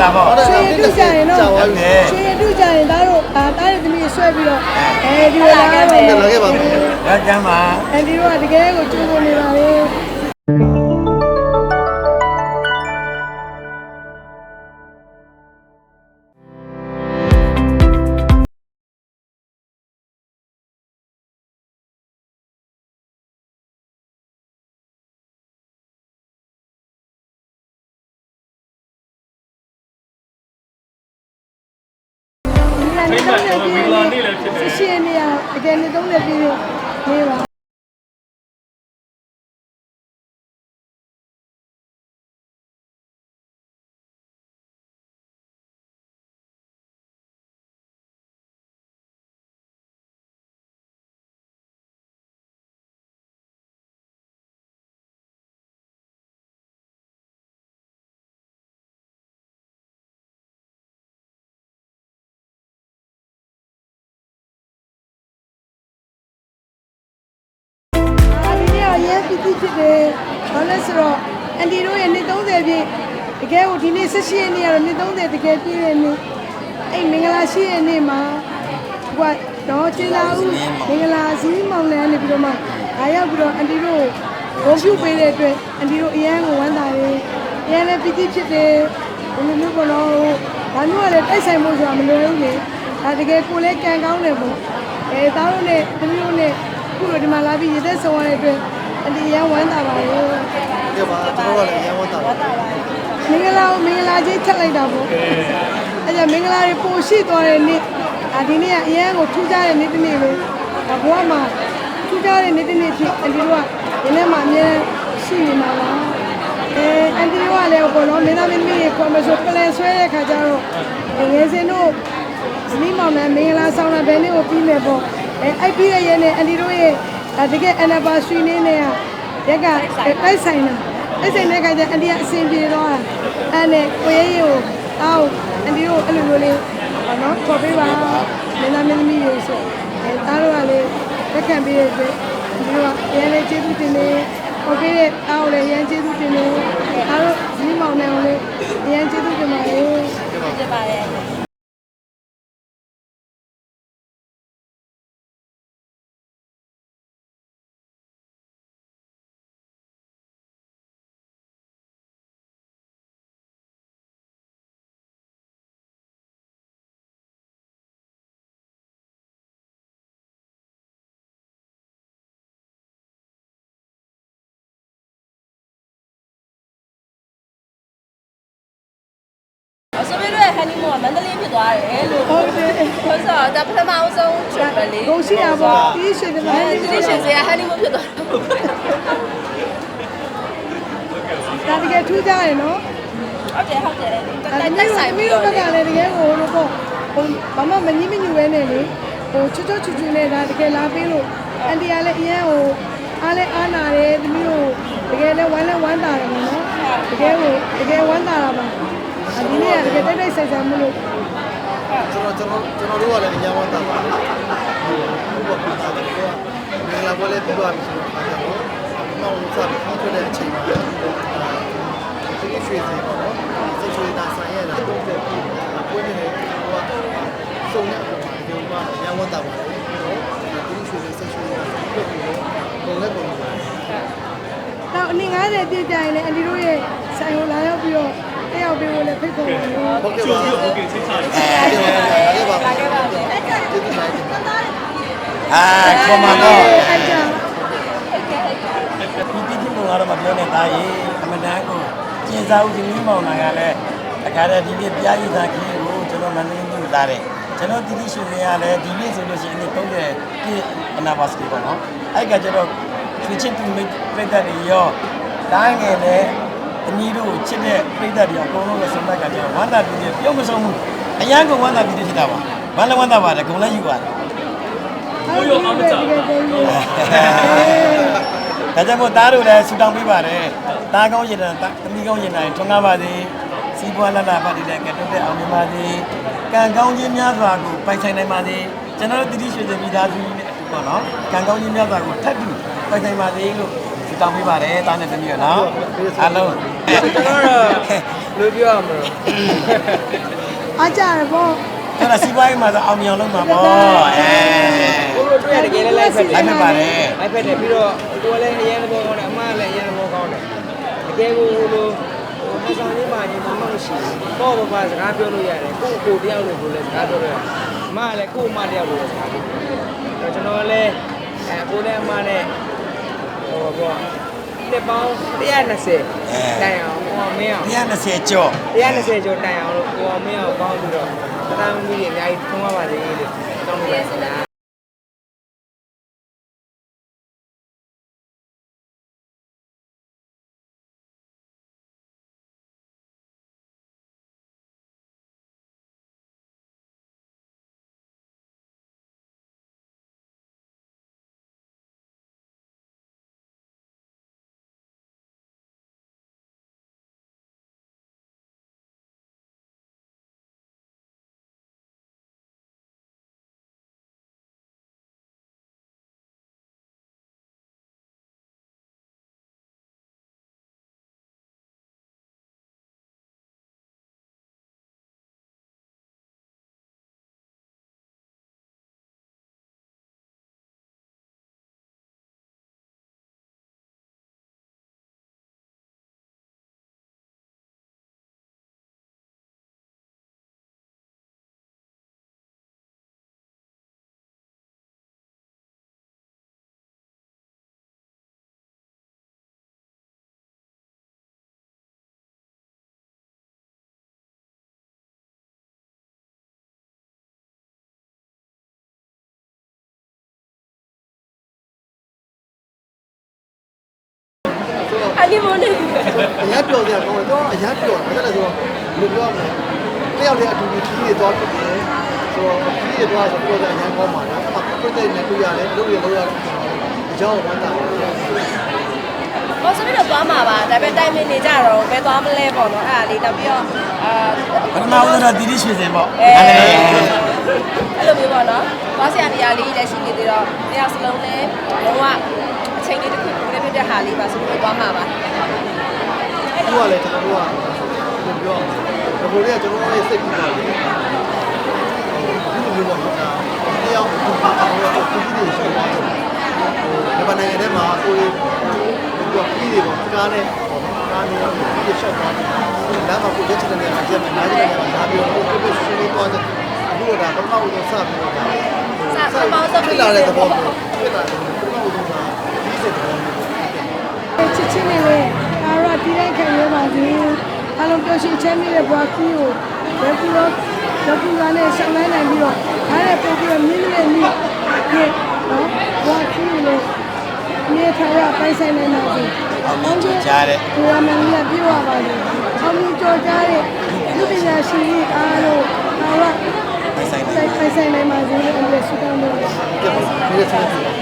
ဒါပေါ့ ရွှေရတုကြရင်တော့ကြာသွားပြီရွှေရတုကြရင်ဒါတို့အာတားရသမီးဆွဲပြီးတော့အဲဒီလိုလာတော့ပြန်လာခဲ့ပါမယ်ဒါကျမ်းပါအဲဒီတော့တကယ်ကိုကျိုးကုန်နေပါလေ ဒီကနေ့တော့မင်္ဂလာနေ့လည်းဖြစ်တယ်ရှင်နေရတကယ်နေတော့လည်းပြီးနေပါ ပြည်ပြည်ဖြစ်တယ်။ဘာလဲဆိုတော့အန်တီတို့ရဲ့နှစ်30ပြည့်တကယ်ကိုဒီနေ့18ရက်နေ့ကတော့နှစ်30တကယ်ပြည့်တဲ့နေ့အဲ့မင်္ဂလာရှိတဲ့နေ့မှာဟိုကတော့ကျေလာဦးမင်္ဂလာစည်းမောင်လည်းနေပြီးတော့မှအားရောက်ပြီးတော့အန်တီတို့ဘုံပြုပေးတဲ့အတွက်အန်တီတို့အရန်ကိုဝမ်းသာတယ်။အရန်လည်းပြည်ပြည်ဖြစ်တယ်ဘယ်လိုမျိုးကတော့ဘာမျိုးကလည်းတိုက်ဆိုင်ဖို့ဆိုတာမလွယ်ဘူးလေ။ဒါတကယ်ကိုလည်းကံကောင်းတယ်ပေါ့။အဲသားတို့နဲ့သမီးတို့နဲ့ခုလိုဒီမှာလာပြီးရတဲ့ဆောင်ရတဲ့အတွက် အတီရန်ဝမ်းသာပါရောကြပါကျွန်တော်ကလည်းရမ်းဝတ်တာပါမင်္ဂလာကိုမင်္ဂလာချင်းချက်လိုက်တာပေါ့အဲကြောင့်မင်္ဂလာတွေပိုရှိသွားတဲ့နေ့ဒါဒီနေ့ကအရန်ကိုထူးခြားတဲ့နေ့တစ်နေ့ပဲဒါဘဝမှာထူးခြားတဲ့နေ့တစ်နေ့ဖြစ်အတီတို့ကဒီနေ့မှအမြဲရှိနေမှာပါအဲအန်တီတို့ကလည်းဘောနော်မင်းသားမင်းသမီးတွေကွန်မဆိုပလန်ဆွဲတဲ့ခါကျတော့ငယ်စဉ်တို့ဇနီးမောင်နှံမင်္ဂလာဆောင်တာဘယ်နေ့ကိုပြီးမယ်ပေါ့အဲအဲ့ပြီးတဲ့ရက်နဲ့အန်တီတို့ရဲ့ ဒါတကယ် anniversary နေ့နဲ့ကရက်ကတိုက်ဆိုင်တာတိုက်ဆိုင်တဲ့ခါကျအန်တီကအဆင်ပြေတော့တာအဲ့နဲ့ကိုရဲရဲကိုတောင်းအန်တီတို့အဲ့လိုမျိုးလေးဟောနော်ခေါ်ပေးပါမင်းသားမင်းသမီးတွေဆိုအဲသားတို့ကလည်းလက်ခံပေးတဲ့အတွက်ဒီလိုကရဲလေးကျေးဇူးတင်နေโอเคတဲ့တောင်းလည်းရန်ကျေးဇူးတင်နေသားတို့ဇနီးမောင်နှံကိုလည်းရန်ကျေးဇူးတင်ပါတယ် ဖြစ်ပါတယ် အဆိုပြီးတော့ဟန်နီမူကမန္တလေးဖြစ်သွားတယ်လို့ဟုတ်တယ်ဆိုတော့ဒါပထမအဆုံးချစ်ပဲလေကိုရှိတာပေါ့ဒီရှိတယ်အဲမှာဒီရှင်စရာဟန်နီမူဖြစ်သွားတယ်ဒါတကယ်ထူးကြရနော်ဟုတ်တယ်ဟုတ်တယ်ဒါတိုက်တတိုကယ်က်ဆိုင်မိပြီးတို့တော့ဘက်ကလည်းတကယ်ကိုဟိုလိုပေါ့ဟိုဘာမှမငြင်းမညူပဲနဲ့လေဟိုချွတ်ချွတ်ချွတ်ချွတ်နဲ့ဒါတကယ်လာပေးလို့အန်တီကလည်းအရင်ဟိုအားလည်းအားနာတယ်သမီးတို့တကယ်လည်းဝမ်းလည်းဝမ်းသာတယ်ပေါ့နော်တကယ်ကိုတကယ်ဝမ်းသာတာပါ ဒီနေ့ကတကယ်တိုက်တိုက်ဆိုင်ဆိုင်မလို့ကျွန်တော်ကျွန်တော်ကျွန်တော်တို့ကလည်းရမ်းဝတ်တာပါဟုတ်ပါဘူးဒါကမင်္ဂလာပွဲလေးပြီးသွားပြီဆိုတော့အဲ့တော့မောင်စားပြီးထွက်တဲ့အချိန်မှာဒီရွှေစင်ပေါ့နော်စိတ်ချွေးတာဆိုင်ရတာတော့ပြပြီးပွဲနေတယ်ဟိုကစုံတဲ့အပေါ်မှာဒီမှာရမ်းဝတ်တာပါလေဒီရွှေစင်စိတ်ချွေးတာပြပြီးတော့လည်းပုံပါနောက်အနည်း90ပြည့်ကြရင်လည်းအန်တီတို့ရဲ့ဆိုင်ကိုလာရောက်ပြီးတော့ တက်ရောက်ပေးဖို့လည်းဖိတ်ခေါ်ပါတယ် ဟုတ်ကဲ့ပါဟုတ်ကဲ့ချင်းချာတယ်ပါပါကျေးဇူးတင်ပါတယ်အာခေါ်မှာတော့ အဲ့ကြောင့် ဒီတိတိကတော့မပြောနဲ့သားရေအမတန်ကိုကျင်စားဦးဒီမိမောင်နာကလည်းအခါတည်းဒီနေ့ပြားရည်သားကြီးကိုကျွန်တော်မန္တလေးမြို့သားတယ်ကျွန်တော်တိတိရှင်ရလည်းဒီနေ့ဆိုလို့ရှိရင်ဒီ30ပြည့်အနာပါစတီပေါ့နော်အဲ့ကကျတော့ချွေချစ်သူမိတ်ပြတ်တဲ့ရောတားငယ်နဲ့အညီ တို့ချစ်တဲ့ပြိတ္တတွေအကုန်လုံးလည်းဆုံးသက်ကကျတော့ဝမ်းသာပြီးပြုံးမဆုံးဘူးအရန်ကဝမ်းသာပြီးဖြစ်တာပါဝမ်းလည်းဝမ်းသာပါတယ်ဂုံလည်းယူပါတယ်ကိုရောအမကြတကယ်တည်းလို့ဒါကြောင့်မို့သားတို့လည်းဆူတောင်းပေးပါတယ်။သားကောင်းရင်လည်းသမီးကောင်းရင်လည်းထွန်းကားပါစေ။စီးပွားလတ်လပါတည်တဲ့ကတုတ်တဲ့အောင်မြင်ပါစေ။ကံကောင်းခြင်းများစွာကိုပိုင်ဆိုင်နိုင်ပါစေ။ကျွန်တော်တို့တတိရွှေစင်မိသားစုနဲ့အတူပေါ့နော်။ကံကောင်းခြင်းများစွာကိုထပ်တူပိုင်ဆိုင်ပါစေလို့ ဆုတောင်းပေးပါတယ်တားနဲ့တမီးရနော်အားလုံးကျွန်တော်တော့လူပြောရမလို့အားကြရပေါ့အဲ့ဒါစီးပွားရေးမှာဆိုအောင်မြင်အောင်လုပ်မှာပေါ့အဲကိုလိုတွေ့ရတကယ်လည်းလိုက်ဖက်တယ်လိုက်ဖက်ပါတယ်လိုက်ဖက်တယ်ပြီးတော့သူကလည်းအရင်သဘောကောင်းတယ်အမကလည်းအရင်သဘောကောင်းတယ်တကယ်ကိုလိုဟိုမဆောင်ကြီးမှညီမမရှိဘူးပေါ့ပါပါစကားပြောလို့ရတယ်ကိုကိုတယောက်လိုကိုလည်းစကားပြောလို့ရတယ်အမကလည်းကိုအမတယောက်လိုစကားပြောတော့ကျွန်တော်လည်းအဲကိုလည်းအမနဲ့ ဟိုပေါ့လက်ပေါင်း120တိုင်အောင်ဟိုမင်းအောင်120ကျော်120ကျော်တိုင်အောင်လို့ကိုအောင်မင်းအောင်ကောင်းပြီးတော့သတမ်းမီးတွေအများကြီးထုံးပါပါစေလို့တောင်းလို့ပါ တယ်အဲ့ဒီမနေအရင်ပြောကြတယ်ကောင်းတယ်တော့အရင်ပြောတယ်ဘာလဲဆိုတော့ဘယ်လိုပြောမလဲတယောက်တည်းအတူတူခီးတွေသွားဖြစ်တယ်ဆိုတော့ခီးတွေသွားဆိုပြောကြအရင်ကောင်းပါလားအမကိုယ်တိုင်နဲ့တွေ့ရတယ်လုပ်ရလုပ်ရတယ်အကြောင်းဝမ်းသာတယ်ဘောစပြီးတော့သွားမှာပါဒါပေမဲ့တိုင်မင်နေကြတော့ဘယ်သွားမလဲပေါ့နော်အဲ့ဒါလေးတော့ပြီးတော့အာပထမဦးဆုံးတော့တီတီရွှေစင်ပေါ့အဲအဲ့ဒါအဲ့လိုမျိုးပေါ့နော်သွားဆရာနေရာလေးလည်းရှိနေသေးတော့တယောက်စလုံးလည်းလုံးဝအချိန်လေးတစ်ခုပြည့်ပြည့် တဲ့ဟာလေးပါဆိုပြီးတော့သွားမှာပါသူကလည်းကျွန်တော်တို့ကဘယ်လိုပြောဘယ်လိုလဲကျွန်တော်တို့ရဲ့စိတ်ကူးတာလေဒီလိုမျိုးပေါ့နော်တယောက်ဒီပါအောင်တော့ခီးတွေရှိတယ်ဟိုဒီပနိုင်ငံထဲမှာကိုယ်ကိုခီးတွေပေါ့ကားနဲ့ကားနဲ့ခီးတွေရှောက်သွားတယ်လမ်းမှာကိုရက်ချတဲ့နေရာကျက်မှာနားကျတဲ့နေရာမှာလာပြီးတော့ကိုယ်ကိုဆွေးနွေးသွားတယ်အခုတော့ဒါပထမဦးဆုံးစပြီးတော့ဒါစပမောင်းဆုံးဖြစ်လာတဲ့သဘောမျိုးဖြစ်လာတယ်ပထမဦးဆုံးကဒီစိတ်တော်မျိုး ချစ်ချင်းလေးလေးအားရတီးတိုင်းခံရပါစေအားလုံးပျော်ရွှင်ချမ်းမြေ့တဲ့ဘဝခီးကိုဘယ်ကူတော့လက်ကူကနဲ့ဆောင်လိုက်နိုင်ပြီးတော့ဒါနဲ့ပို့ပြီးတော့မြင်းမြင့်မြင့်ပြည့်နော်ဘဝခီးကိုလည်းမြေထားရပိုင်ဆိုင်နိုင်ပါစေအောင်မြင်ကြကြားတဲ့ဒီရမန်ကြီးပြေဝပါစေအောင်မြင်ကြော်ကြားတဲ့လူပညာရှင်ကြီးအားလုံးအားရပိုင်ဆိုင်နေပိုင်ဆိုင်နိုင်ပါစေလို့အမြဲဆုတောင်းလို့ဒီလိုဆိုရင်